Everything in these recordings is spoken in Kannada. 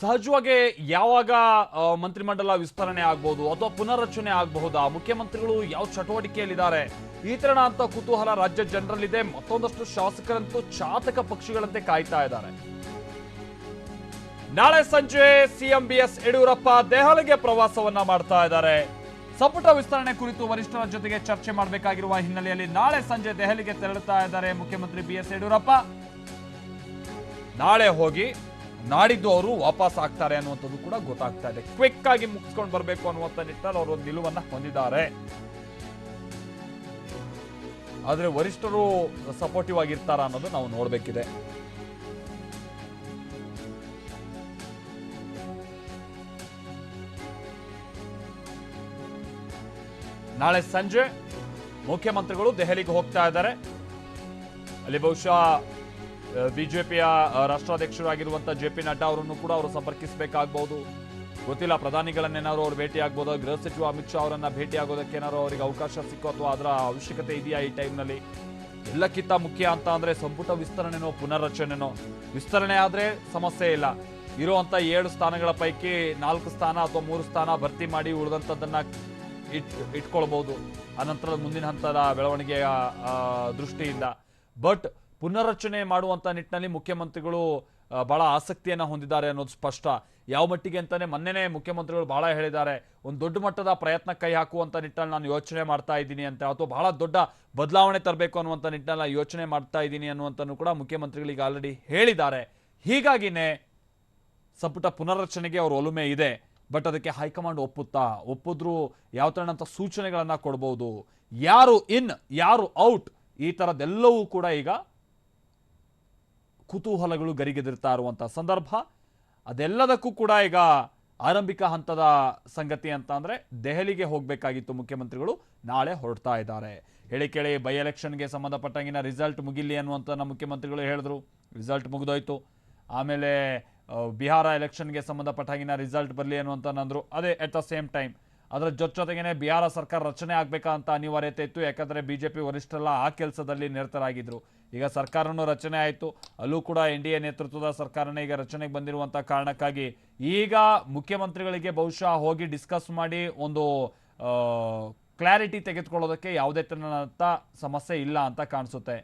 ಸಹಜವಾಗಿ ಯಾವಾಗ ಮಂತ್ರಿಮಂಡಲ ವಿಸ್ತರಣೆ ಆಗ್ಬಹುದು ಅಥವಾ ಪುನರ್ರಚನೆ ಆಗಬಹುದಾ? ಮುಖ್ಯಮಂತ್ರಿಗಳು ಯಾವ ಚಟುವಟಿಕೆಯಲ್ಲಿದ್ದಾರೆ? ಈ ತರಣ ಅಂತ ಕುತೂಹಲ ರಾಜ್ಯ ಜನರಲ್ಲಿದೆ. ಮತ್ತೊಂದಷ್ಟು ಶಾಸಕರಂತೂ ಚಾತಕ ಪಕ್ಷಿಗಳಂತೆ ಕಾಯ್ತಾ ಇದ್ದಾರೆ. ನಾಳೆ ಸಂಜೆ ಸಿಎಂ ಬಿ ಎಸ್ ಯಡಿಯೂರಪ್ಪ ದೆಹಲಿಗೆ ಪ್ರವಾಸವನ್ನ ಮಾಡ್ತಾ ಇದ್ದಾರೆ. ಸಂಪುಟ ವಿಸ್ತರಣೆ ಕುರಿತು ವರಿಷ್ಠರ ಜೊತೆಗೆ ಚರ್ಚೆ ಮಾಡಬೇಕಾಗಿರುವ ಹಿನ್ನೆಲೆಯಲ್ಲಿ ನಾಳೆ ಸಂಜೆ ದೆಹಲಿಗೆ ತೆರಳುತ್ತಾ ಇದ್ದಾರೆ ಮುಖ್ಯಮಂತ್ರಿ ಬಿ ಎಸ್ ಯಡಿಯೂರಪ್ಪ. ನಾಳೆ ಹೋಗಿ ನಾಡಿದ್ದು ಅವರು ವಾಪಸ್ ಆಗ್ತಾರೆ ಅನ್ನುವಂಥದ್ದು ಕೂಡ ಗೊತ್ತಾಗ್ತಾ ಇದೆ. ಕ್ವಿಕ್ ಆಗಿ ಮುಗಿಸ್ಕೊಂಡು ಬರಬೇಕು ಅನ್ನುವಂಥ ನಿಟ್ಟಲ್ಲಿ ಅವರು ಒಂದು ನಿಲುವನ್ನ ಹೊಂದಿದ್ದಾರೆ. ಆದರೆ ವರಿಷ್ಠರು ಸಪೋರ್ಟಿವ್ ಆಗಿರ್ತಾರ ಅನ್ನೋದು ನಾವು ನೋಡಬೇಕಿದೆ. ನಾಳೆ ಸಂಜೆ ಮುಖ್ಯಮಂತ್ರಿಗಳು ದೆಹಲಿಗೆ ಹೋಗ್ತಾ ಇದ್ದಾರೆ. ಅಲ್ಲಿ ಬಹುಶಃ ಬಿಜೆಪಿಯ ರಾಷ್ಟ್ರಾಧ್ಯಕ್ಷರಾಗಿರುವಂಥ ಜೆ ಪಿ ನಡ್ಡಾ ಅವರನ್ನು ಕೂಡ ಅವರು ಸಂಪರ್ಕಿಸಬೇಕಾಗಬಹುದು ಗೊತ್ತಿಲ್ಲ, ಪ್ರಧಾನಿಗಳನ್ನೇನಾದ್ರು ಅವ್ರು ಭೇಟಿ ಆಗ್ಬೋದು ಗೃಹ ಸಚಿವ ಅಮಿತ್ ಶಾ ಅವರನ್ನ ಭೇಟಿ ಆಗೋದಕ್ಕೆ ಏನಾದ್ರು ಅವರಿಗೆ ಅವಕಾಶ ಸಿಕ್ಕೋ ಅಥವಾ ಅದರ ಅವಶ್ಯಕತೆ ಇದೆಯಾ ಈ ಟೈಮ್ನಲ್ಲಿ? ಎಲ್ಲಕ್ಕಿಂತ ಮುಖ್ಯ ಅಂತ ಅಂದರೆ ಸಂಪುಟ ವಿಸ್ತರಣೆನೋ, ಪುನರ್ರಚನೆನೋ? ವಿಸ್ತರಣೆ ಆದರೆ ಸಮಸ್ಯೆ ಇಲ್ಲ. ಇರುವಂತ ಏಳು ಸ್ಥಾನಗಳ ಪೈಕಿ ನಾಲ್ಕು ಸ್ಥಾನ ಅಥವಾ ಮೂರು ಸ್ಥಾನ ಭರ್ತಿ ಮಾಡಿ ಉಳಿದಂಥದ್ದನ್ನು ಇಟ್ ಇಟ್ಕೊಳ್ಬಹುದು ಅನಂತರ ಮುಂದಿನ ಹಂತದ ಬೆಳವಣಿಗೆಯ ದೃಷ್ಟಿಯಿಂದ. ಬಟ್ ಪುನರ್ರಚನೆ ಮಾಡುವಂತ ನಿಟ್ಟಿನಲ್ಲಿ ಮುಖ್ಯಮಂತ್ರಿಗಳು ಬಹಳ ಆಸಕ್ತಿಯನ್ನ ಹೊಂದಿದ್ದಾರೆ ಅನ್ನೋದು ಸ್ಪಷ್ಟ. ಯಾವ ಮಟ್ಟಿಗೆ ಅಂತಾನೆ ಮೊನ್ನೆನೇ ಮುಖ್ಯಮಂತ್ರಿಗಳು ಬಹಳ ಹೇಳಿದ್ದಾರೆ, ಒಂದು ದೊಡ್ಡ ಮಟ್ಟದ ಪ್ರಯತ್ನ ಕೈ ಹಾಕುವಂಥ ನಿಟ್ಟಿನಲ್ಲಿ ನಾನು ಯೋಚನೆ ಮಾಡ್ತಾ ಇದ್ದೀನಿ ಅಂತ, ಅಥವಾ ಬಹಳ ದೊಡ್ಡ ಬದಲಾವಣೆ ತರಬೇಕು ಅನ್ನುವಂಥ ನಿಟ್ಟಿನಲ್ಲಿ ಯೋಚನೆ ಮಾಡ್ತಾ ಇದ್ದೀನಿ ಅನ್ನುವಂಥನ್ನು ಕೂಡ ಮುಖ್ಯಮಂತ್ರಿಗಳಿಗೆ ಆಲ್ರೆಡಿ ಹೇಳಿದ್ದಾರೆ. ಹೀಗಾಗಿನೇ ಸಂಪುಟ ಪುನರ್ರಚನೆಗೆ ಅವ್ರ ಒಲುಮೆ ಇದೆ, ಬಟ್ ಅದಕ್ಕೆ ಹೈಕಮಾಂಡ್ ಒಪ್ಪುತ್ತಾ? ಒಪ್ಪಿದ್ರು ಯಾವ ತರನಂತ ಸೂಚನೆಗಳನ್ನು ಕೊಡ್ಬೋದು? ಯಾರು ಇನ್, ಯಾರು ಔಟ್, ಈ ಥರದ್ದೆಲ್ಲವೂ ಕೂಡ ಈಗ ಕುತೂಹಲಗಳು ಗರಿಗೆದಿರ್ತಾ ಇರುವಂಥ ಸಂದರ್ಭ. ಅದೆಲ್ಲದಕ್ಕೂ ಕೂಡ ಈಗ ಆರಂಭಿಕ ಹಂತದ ಸಂಗತಿ ಅಂತ ಅಂದ್ರೆ ದೆಹಲಿಗೆ ಹೋಗಬೇಕಾಗಿತ್ತು ಮುಖ್ಯಮಂತ್ರಿಗಳು. ನಾಳೆ ಹೊರಡ್ತಾ ಇದ್ದಾರೆ. ಹೇಳಿ ಕೇಳಿ, ಬೈ ಎಲೆಕ್ಷನ್ಗೆ ಸಂಬಂಧಪಟ್ಟಂಗಿನ ರಿಸಲ್ಟ್ ಮುಗಿಲಿ ಅನ್ನುವಂಥ ನಮ್ಮ ಮುಖ್ಯಮಂತ್ರಿಗಳು ಹೇಳಿದ್ರು. ರಿಸಲ್ಟ್ ಮುಗಿದೋಯ್ತು. ಆಮೇಲೆ ಬಿಹಾರ ಎಲೆಕ್ಷನ್ಗೆ ಸಂಬಂಧಪಟ್ಟಾಗಿನ ರಿಸಲ್ಟ್ ಬರಲಿ ಅನ್ನುವಂತ ನಂದರು. ಅದೇ ಎಟ್ ದ ಸೇಮ್ ಟೈಮ್ ಅದರ ಜೊತೆ ಜೊತೆಗೇನೆ ಬಿಹಾರ ಸರ್ಕಾರ ರಚನೆ ಆಗ್ಬೇಕಾ ಅಂತ ಅನಿವಾರ್ಯತೆ ಇತ್ತು, ಯಾಕಂದ್ರೆ ಬಿಜೆಪಿ ವರಿಷ್ಠರೆಲ್ಲ ಆ ಕೆಲಸದಲ್ಲಿ ನಿರತರಾಗಿದ್ರು. ಈಗ ಸರ್ಕಾರನೂ ರಚನೆ ಆಯಿತು, ಅಲ್ಲೂ ಕೂಡ ಎನ್ ಡಿ ಎ ನೇತೃತ್ವದ ಸರ್ಕಾರನೇ ಈಗ ರಚನೆಗೆ ಬಂದಿರುವಂಥ ಕಾರಣಕ್ಕಾಗಿ ಈಗ ಮುಖ್ಯಮಂತ್ರಿಗಳಿಗೆ ಬಹುಶಃ ಹೋಗಿ ಡಿಸ್ಕಸ್ ಮಾಡಿ ಒಂದು ಕ್ಲಾರಿಟಿ ತೆಗೆದುಕೊಳ್ಳೋದಕ್ಕೆ ಯಾವುದೇ ತನ್ನ ಸಮಸ್ಯೆ ಇಲ್ಲ ಅಂತ ಕಾಣಿಸುತ್ತೆ.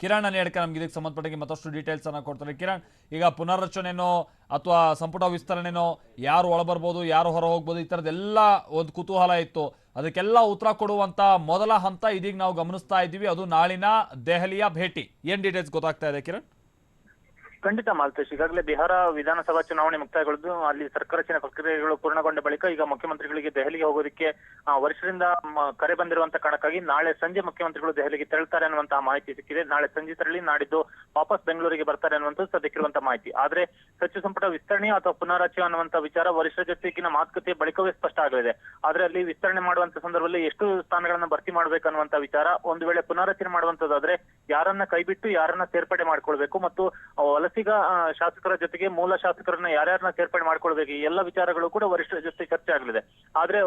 ಕಿರಣ್ ನೇಡ್ಕ ನಮ್ಗೆ ಇದಕ್ಕೆ ಸಂಬಂಧಪಟ್ಟಿಗೆ ಮತ್ತಷ್ಟು ಡೀಟೇಲ್ಸ್ ಅನ್ನ ಕೊಡ್ತಾರೆ. ಕಿರಣ್, ಈಗ ಪುನರ್ರಚನೆನೋ ಅಥವಾ ಸಂಪುಟ ವಿಸ್ತರಣೆನೋ ಯಾರು ಒಳಬರ್ಬೋದು, ಯಾರು ಹೊರ ಹೋಗ್ಬೋದು ಈ ಥರದ್ದೆಲ್ಲ ಒಂದು ಕುತೂಹಲ ಇತ್ತು. ಅದಕ್ಕೆಲ್ಲ ಉತ್ತರ ಕೊಡುವಂತ ಮೊದಲ ಹಂತ ಇದೀಗ ನಾವು ಗಮನಿಸ್ತಾ ಇದ್ದೀವಿ. ಅದು ನಾಳಿನ ದೆಹಲಿಯ ಭೇಟಿ. ಏನ್ ಡೀಟೇಲ್ಸ್ ಗೊತ್ತಾಗ್ತಾ ಇದೆ ಕಿರಣ್? ಖಂಡಿತ ಮಾಲ್ತೇಶ್ ಈಗಾಗಲೇ ಬಿಹಾರ ವಿಧಾನಸಭಾ ಚುನಾವಣೆ ಮುಕ್ತಾಯಗೊಳ್ದು ಅಲ್ಲಿ ಸರ್ಕಾರ ರಚನೆ ಪ್ರಕ್ರಿಯೆಗಳು ಪೂರ್ಣಗೊಂಡ ಬಳಿಕ ಈಗ ಮುಖ್ಯಮಂತ್ರಿಗಳಿಗೆ ದೆಹಲಿಗೆ ಹೋಗೋದಕ್ಕೆ ವರ್ಷದಿಂದ ಕರೆ ಬಂದಿರುವಂತ ಕಾರಣಕ್ಕಾಗಿ ನಾಳೆ ಸಂಜೆ ಮುಖ್ಯಮಂತ್ರಿಗಳು ದೆಹಲಿಗೆ ತೆರಳುತ್ತಾರೆ ಅನ್ನುವಂತಹ ಮಾಹಿತಿ ಸಿಕ್ಕಿದೆ. ನಾಳೆ ಸಂಜೆ ತೆರಳಿ ನಾಡಿದ್ದು ವಾಪಸ್ ಬೆಂಗಳೂರಿಗೆ ಬರ್ತಾರೆ ಅನ್ನುವಂಥ ಸದ್ಯಕ್ಕಿರುವಂತಹ ಮಾಹಿತಿ. ಆದ್ರೆ ಸಚಿವ ಸಂಪುಟ ವಿಸ್ತರಣೆ ಅಥವಾ ಪುನಾರಚನೆ ಅನ್ನುವಂತ ವಿಚಾರ ವರಿಷ್ಠರ ಜೊತೆಗಿನ ಮಾತುಕತೆ ಬಳಿಕವೇ ಸ್ಪಷ್ಟ ಆಗಲಿದೆ. ಆದ್ರೆ ಅಲ್ಲಿ ವಿಸ್ತರಣೆ ಮಾಡುವಂತ ಸಂದರ್ಭದಲ್ಲಿ ಎಷ್ಟು ಸ್ಥಾನಗಳನ್ನ ಭರ್ತಿ ಮಾಡಬೇಕನ್ನುವಂತ ವಿಚಾರ ಒಂದು ವೇಳೆ ಪುನಾರಚನೆ ಮಾಡುವಂತದ್ದಾದ್ರೆ ಯಾರನ್ನ ಕೈಬಿಟ್ಟು ಯಾರನ್ನ ಸೇರ್ಪಡೆ ಮಾಡ್ಕೊಳ್ಬೇಕು ಮತ್ತು ಆ, ವಲಸಿಗ ಶಾಸಕರ ಜೊತೆಗೆ ಮೂಲ ಶಾಸಕರನ್ನ ಯಾರ್ಯಾರನ್ನ ಸೇರ್ಪಡೆ ಮಾಡ್ಕೊಳ್ಬೇಕು, ಈ ಎಲ್ಲ ವಿಚಾರಗಳು ಕೂಡ ವರಿಷ್ಠರ ಜೊತೆ ಚರ್ಚೆ ಆಗಲಿದೆ. ಆದ್ರೆ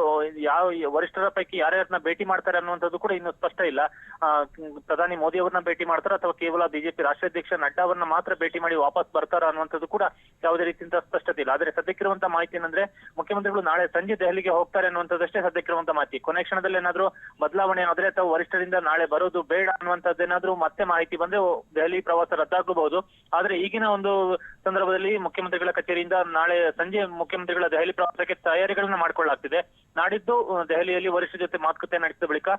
ಯಾವ ವರಿಷ್ಠರ ಪೈಕಿ ಯಾರ್ಯಾರನ್ನ ಭೇಟಿ ಮಾಡ್ತಾರೆ ಅನ್ನುವಂಥದ್ದು ಕೂಡ ಇನ್ನು ಸ್ಪಷ್ಟ ಇಲ್ಲ. ಪ್ರಧಾನಿ ಮೋದಿ ಅವರನ್ನ ಭೇಟಿ ಮಾಡ್ತಾರ ಅಥವಾ ಕೇವಲ ಬಿಜೆಪಿ ರಾಷ್ಟ್ರಾಧ್ಯಕ್ಷ ನಡ್ಡಾ ಅವರನ್ನ ಮಾತ್ರ ಭೇಟಿ ಮಾಡಿ ವಾಪಸ್ ಬರ್ತಾರ ಅನ್ನುವಂಥದ್ದು ಕೂಡ ಯಾವುದೇ ರೀತಿಯಿಂದ ಸ್ಪಷ್ಟತೆ ಇಲ್ಲ. ಆದ್ರೆ ಸದ್ಯಕ್ಕಿರುವಂತ ಮಾಹಿತಿ ಏನಂದ್ರೆ, ಮುಖ್ಯಮಂತ್ರಿಗಳು ನಾಳೆ ಸಂಜೆ ದೆಹಲಿಗೆ ಹೋಗ್ತಾರೆ ಅನ್ನುವಂಥದ್ದಷ್ಟೇ ಸದ್ಯಕ್ಕಿರುವಂತ ಮಾಹಿತಿ. ಕೊನೆ ಕ್ಷಣದಲ್ಲಿ ಏನಾದ್ರೂ ಬದಲಾವಣೆ ಆದ್ರೆ ಅಥವಾ ವರಿಷ್ಠರಿಂದ ನಾಳೆ ಬರೋದು ಬೇಡ ಅನ್ನುವಂಥದ್ದೇನಾದ್ರೂ ಮತ್ತೆ ಮಾಹಿತಿ ಬಂದ್ರೆ ದೆಹಲಿ ಪ್ರವಾಸ ರದ್ದಾಗಬಹುದು. ಆದ್ರೆ ಈಗಿನ ಒಂದು ಸಂದರ್ಭದಲ್ಲಿ ಮುಖ್ಯಮಂತ್ರಿಗಳ ಕಚೇರಿಯಿಂದ ನಾಳೆ ಸಂಜೆ ಮುಖ್ಯಮಂತ್ರಿಗಳ ದೆಹಲಿ ಪ್ರವಾಸಕ್ಕೆ ತಯಾರಿಗಳನ್ನ ಮಾಡಿಕೊಳ್ಳಲಾಗ್ತಿದೆ. ನಾಡಿದ್ದು ದೆಹಲಿಯಲ್ಲಿ ವರಿಷ್ಠ ಜೊತೆ ಮಾತುಕತೆ ನಡೆಸಿದ ಬಳಿಕ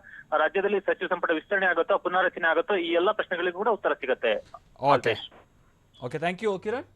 ರಾಜ್ಯದಲ್ಲಿ ಸಚಿವ ಸಂಪುಟ ವಿಸ್ತರಣೆ ಆಗುತ್ತೋ ಪುನಾರಚನೆ ಆಗುತ್ತೋ, ಈ ಎಲ್ಲಾ ಪ್ರಶ್ನೆಗಳಿಗೂ ಕೂಡ ಉತ್ತರ ಸಿಗುತ್ತೆ. Okay thank you Kiran